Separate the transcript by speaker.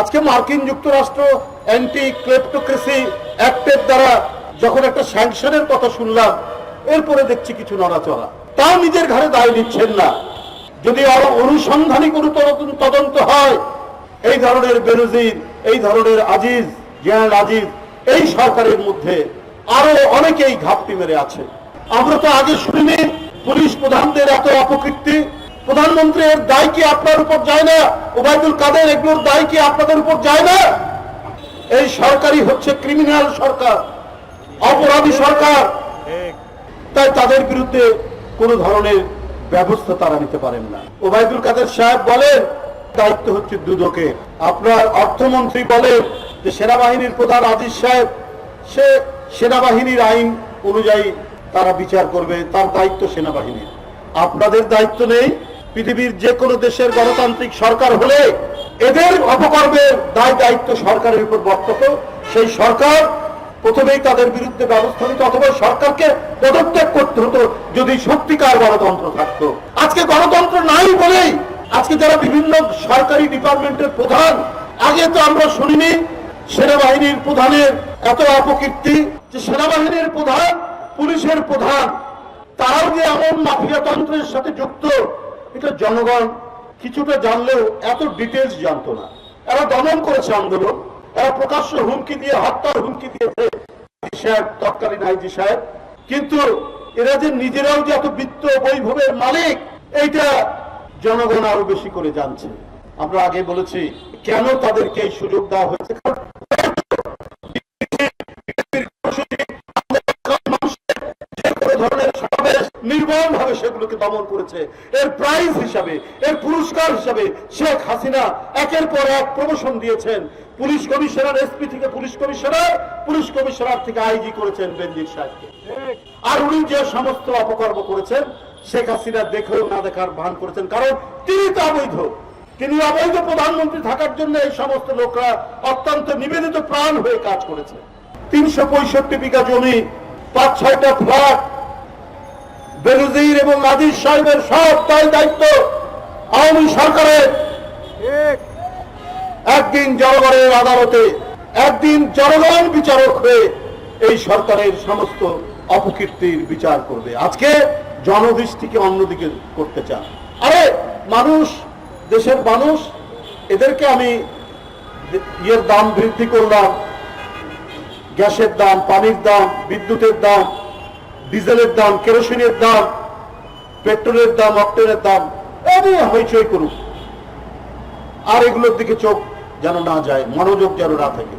Speaker 1: আজকে মার্কিন যুক্তরাষ্ট্র অ্যান্টি ক্লেপ্টোক্রেসি অ্যাক্টের দ্বারা যখন একটা স্যাংশনের কথা শুনলাম, এরপরে দেখছি কিছু নড়াচড়া। তাও নিজের ঘরে দায় নিচ্ছেন না। যদি আরও অনুসন্ধানী কোনো তদন্ত- হয়, এই ধরনের বেনজির, এই ধরনের আজিজ জেনারেল আজিজ, এই সরকারের মধ্যে আরও অনেকেই ঘাপটি মেরে আছে। আমরা তো আগে শুনিনি, পুলিশ প্রধানদের এত অপকৃতি প্রধানমন্ত্রীর দায় কি আপনার উপর যায় না? ওবায়দুল কাদের এগুলোর দায় কি আপনাদের উপর যায় না? এই সরকারই হচ্ছে ক্রিমিনাল সরকার, অপরাধী সরকার। তাই তাদের বিরুদ্ধে কোনো ধরনের ব্যবস্থা তারা নিতে পারেন না। ওবায়দুল কাদের সাহেব বলেন, দায়িত্ব হচ্ছে দুদকে। আপনার অর্থমন্ত্রী বলেন যে সেনাবাহিনীর প্রধান আজিজ সাহেব, সে সেনাবাহিনীর আইন অনুযায়ী তারা বিচার করবে, তার দায়িত্ব সেনাবাহিনীর। আপনাদের দায়িত্ব নেই পৃথিবীর যে কোনো দেশের গণতান্ত্রিক সরকার হলে এদের অপকর্মের দায় দায়িত্ব সরকারের উপর বর্তক সেই সরকার প্রথমেই তাদের বিরুদ্ধে ব্যবস্থা নিত অথবা সরকারকে পদত্যাগ করতে হতো যদি সত্যিকার গণতন্ত্র থাকতো। আজকে গণতন্ত্র নাই বলেই আজকে যারা বিভিন্ন সরকারি ডিপার্টমেন্টের প্রধান, আগে তো আমরা শুনিনি সেনাবাহিনীর প্রধানের এত অপকীর্তি যে সেনাবাহিনীর প্রধান, পুলিশের প্রধান, তারাও যে এমন মাফিয়া তন্ত্রের সাথে যুক্ত এটা জনগণ কিছুটা জানলেও এত ডিটেলস জানতো না। এরা দমন করেছে আন্দোলন, এরা প্রকাশ্য হুমকি দিয়ে, হত্যার হুমকি দিয়েছে সাহেব, তৎকালীন আইজি সাহেব। কিন্তু এরা যে নিজেরাও যে এত বৃত্ত বৈভবের মালিক, এইটা জনগণ আরও বেশি করে জানছে। আমরা আগে বলেছি, কেন তাদেরকে এই সুযোগ দেওয়া হয়েছে? সেগুলোকে দমন করেছে। এর প্রাইজ হিসাবে, এর পুরস্কার হিসাবে শেখ হাসিনা একের পর এক প্রমোশন দিয়েছেন। পুলিশ কমিশনার এসপি থেকে পুলিশ কমিশনার পুলিশ কমিশনার থেকে আইজি করেছেন বেনজির সাহেবকে। আর উনি যে সমস্ত অপকর্ম করেছেন, শেখ হাসিনা দেখেও না দেখার ভান করেছেন। কারণ তিনি তো অবৈধ। তিনি অবৈধ প্রধানমন্ত্রী থাকার জন্য এই সমস্ত লোকরা অত্যন্ত নিবেদিত প্রাণ হয়ে কাজ করেছে। তিনশো পঁয়ষট্টি বিঘা জমি পাঁচ ছয়টা ফ্ল্যাট বেনজির এবং নাদির সাহেবের সব দায় দায়িত্ব আওয়ামী সরকারের। একদিন জনগণের আদালতে, একদিন জনগণ বিচারক হয়ে এই সরকারের সমস্ত অপকীর্তির বিচার করবে। আজকে জনদৃষ্টিকে অন্যদিকে করতে চান। আরে, মানুষ, দেশের মানুষ, এদেরকে আমি ইয়ের দাম বৃদ্ধি করলাম, গ্যাসের দাম, পানির দাম, বিদ্যুতের দাম ডিজেলের দাম, কেরোসিনের দাম, পেট্রোলের দাম অক্টেনের দাম এ হইচই করুক। আর এগুলোর দিকে চোখ যেন না যায়, মনোযোগ যেন না থাকে।